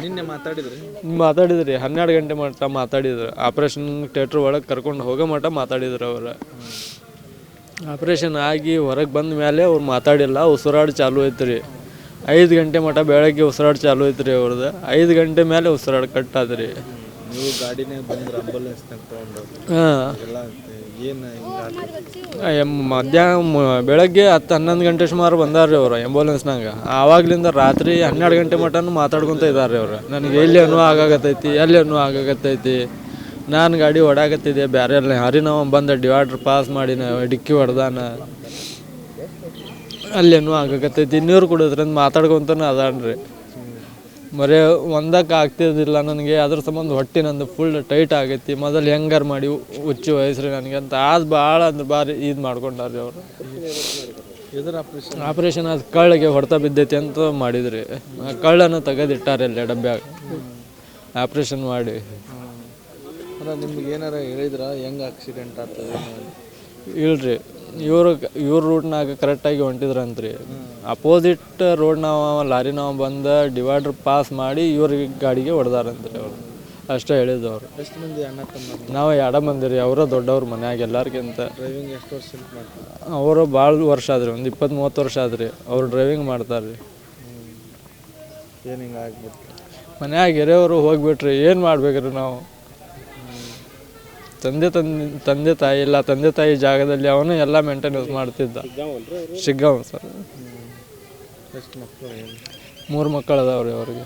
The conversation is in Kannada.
ನಿನ್ನೆ ಮಾತಾಡಿದ್ರಿ? ಮಾತಾಡಿದ್ರಿ ಹನ್ನೆರಡು ಗಂಟೆ ಮಟ್ಟ ಮಾತಾಡಿದ್ರು. ಆಪ್ರೇಷನ್ ಥಿಯೇಟರ್ ಒಳಗೆ ಕರ್ಕೊಂಡು ಹೋಗೋ ಮಟ್ಟ ಮಾತಾಡಿದ್ರು ಅವ್ರು. ಆಪ್ರೇಷನ್ ಆಗಿ ಹೊರಗೆ ಬಂದ ಮೇಲೆ ಅವ್ರು ಮಾತಾಡಿಲ್ಲ ಉಸಿರಾಡು ಚಾಲು ಐತ್ರಿ. ಐದು ಗಂಟೆ ಮಟ್ಟ ಬೆಳಗ್ಗೆ ಉಸಿರಾಡು ಚಾಲು ಐತ್ರಿ ಅವ್ರದ್ದು ಐದು ಗಂಟೆ ಮೇಲೆ ಉಸಿರಾಡು ಕಟ್ ಆದ್ರಿ. ನೀವು ಬಂದ್ರೆ ಆಂಬುಲೆನ್ಸ್ನಾಗ ಹಾಂ. ಮಧ್ಯಾಹ್ನ ಬೆಳಗ್ಗೆ ಹತ್ತು ಹನ್ನೊಂದು ಗಂಟೆ ಸುಮಾರು ಬಂದಾರ್ರಿ ಅವರು ನಂಗ. ಆವಾಗ್ಲಿಂದ ರಾತ್ರಿ ಹನ್ನೆರಡು ಗಂಟೆ ಮಟನು ಮಾತಾಡ್ಕೊತ ಇದ್ದಾರೆ ಅವರು. ನನಗೆ ಎಲ್ಲಿ ಅನ್ನೋ ಆಗಾಗತ್ತೈತಿ ಎಲ್ಲಿ ಅನ್ನೋ ಆಗಾಗತ್ತೈತಿ ನಾನು ಗಾಡಿ ಓಡಾಕತ್ತಿದೆ ಬೇರೆ ಎಲ್ಲ ಹರಿನವ ಬಂದ ಡಿವೈಡ್ರ್ ಪಾಸ್ ಮಾಡಿ ಡಿಕ್ಕಿ ಹೊಡೆದಾನ. ಅಲ್ಲೇನೋ ಆಗಾಕತ್ತೈತಿ. ನೀರು ಕುಡಿದ್ರಿಂದ ಮಾತಾಡ್ಕೊತಾನೆ ಅದಾನ್ರಿ. ಬರೀ ಒಂದಕ್ಕೆ ಆಗ್ತಿದ್ದಿಲ್ಲ ನನಗೆ. ಅದ್ರ ಸಂಬಂಧ ಹೊಟ್ಟೆ ನಂದು ಫುಲ್ ಟೈಟ್ ಆಗೈತಿ. ಮೊದಲು ಹೆಂಗಾರು ಮಾಡಿ ಹುಚ್ಚು ವಯಸ್ಸ್ರಿ ನನಗೆ ಅಂತ. ಅದು ಭಾಳ ಅಂದ್ರೆ ಭಾರಿ ಇದು ಮಾಡ್ಕೊಂಡಾರ್ರಿ ಅವರು. ಇದರ ಆಪ್ರೇಷನ್ ಆಪ್ರೇಷನ್ ಅದು ಕಳ್ಳಿಗೆ ಹೊಡೆತ ಬಿದ್ದೈತಿ ಅಂತ ಮಾಡಿದ್ರಿ. ಆ ಕಳ್ಳನ್ನು ತೆಗೆದಿಟ್ಟಾರೆ ಅಲ್ಲಿ ಡಬ್ಬ್ಯಾಗ ಆಪ್ರೇಷನ್ ಮಾಡಿ. ನಿಮ್ಗೆ ಏನಾರ ಹೇಳಿದ್ರ? ಹೆಂಗೆ ಆಕ್ಸಿಡೆಂಟ್ ಆಗ್ತದೆ ಇಲ್ರಿ. ಇವ್ರು ಇವ್ರ ರೂಟ್ನಾಗ ಕರೆಕ್ಟಾಗಿ ಹೊಂಟಿದ್ರಂತ್ರಿ. ಅಪೋಸಿಟ್ ರೋಡ್ನವ ಲಾರಿನವ ಬಂದ ಡಿವೈಡರ್ ಪಾಸ್ ಮಾಡಿ ಇವ್ರಿಗೆ ಗಾಡಿಗೆ ಹೊಡೆದಾರಂತ್ರಿ ಅವರು. ಅಷ್ಟೇ ಹೇಳಿದ್ದು ಅವರು ಎಷ್ಟು ಮಂದಿ ಅಣ್ಣ ತಮ್ಮ ನಾವು ಎಡ ಬಂದಿರಿ ಅವರ ದೊಡ್ಡವ್ರ ಮನ್ಯಾಗ ಎಲ್ಲರಿಗಿಂತ ಡ್ರೈವಿಂಗ್ ಎಷ್ಟು ವರ್ಷ ಮಾಡ್ತಾರೆ? ಅವರು ಭಾಳ ವರ್ಷ ಆದ್ರಿ ಒಂದು ಇಪ್ಪತ್ತು ಮೂವತ್ತು ವರ್ಷ ಆದ್ರಿ ಅವ್ರು ಡ್ರೈವಿಂಗ್ ಮಾಡ್ತಾರೆ ರೀ ಏನು ಹಿಂಗೆ ಆಗ್ಬಿಟ್ಟು ಮನ್ಯಾಗ ಎರೆಯವರು ಹೋಗ್ಬಿಟ್ರಿ ಏನು ಮಾಡ್ಬೇಕ್ರಿ ನಾವು? ತಂದೆ ತಂದೆ ತಂದೆ ತಾಯಿ ಇಲ್ಲ ತಂದೆ ತಾಯಿ ಜಾಗದಲ್ಲಿ ಅವನು ಎಲ್ಲ ಮೇಂಟೆನೆನ್ಸ್ ಮಾಡ್ತಿದ್ದ. ಶಿಗ್ಗಾಂವ್ ಸರ್. ಮೂರು ಮಕ್ಕಳು ಅದಾವ್ರಿ ಅವ್ರಿಗೆ.